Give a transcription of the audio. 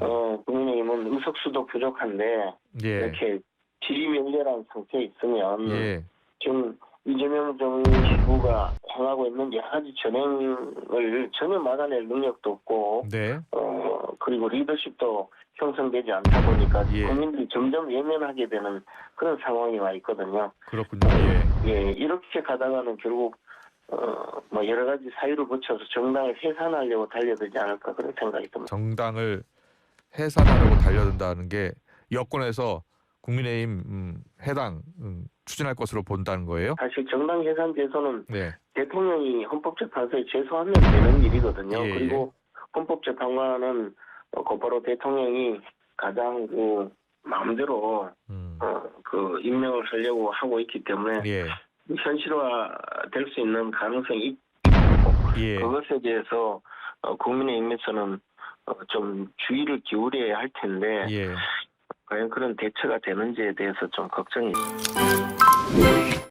어, 국민의힘은 의석수도 부족한데 예. 이렇게 지리멸렬한 상태에 있으면 예. 지금 이재명 정치부가 향하고 있는 여러 가지 전행을 전혀 막아낼 능력도 없고 네. 어 그리고 리더십도 형성되지 않다 보니까 예. 국민들이 점점 외면하게 되는 그런 상황이 와 있거든요. 그렇군요. 예. 예, 이렇게 가다가는 결국 어뭐 여러 가지 사유를 붙여서 정당을 해산하려고 달려들지 않을까 그런 생각이 듭니다. 정당을 해산하려고 달려든다는 게 여권에서 국민의힘 음, 해당 음, 추진할 것으로 본다는 거예요. 사실 정당 해산 제소는 네. 대통령이 헌법재판소에 제소하면 되는 일이거든요. 예, 예. 그리고 헌법재판관은 어, 곧바로 대통령이 가장 그 마음대로 음. 어, 그 임명을 하려고 하고 있기 때문에 예. 현실화 될 수 있는 가능성이 있고 예. 그것에 대해서 어, 국민의힘에서는 어, 좀 주의를 기울여야 할 텐데 예. 과연 그런 대처가 되는지에 대해서 좀 걱정이.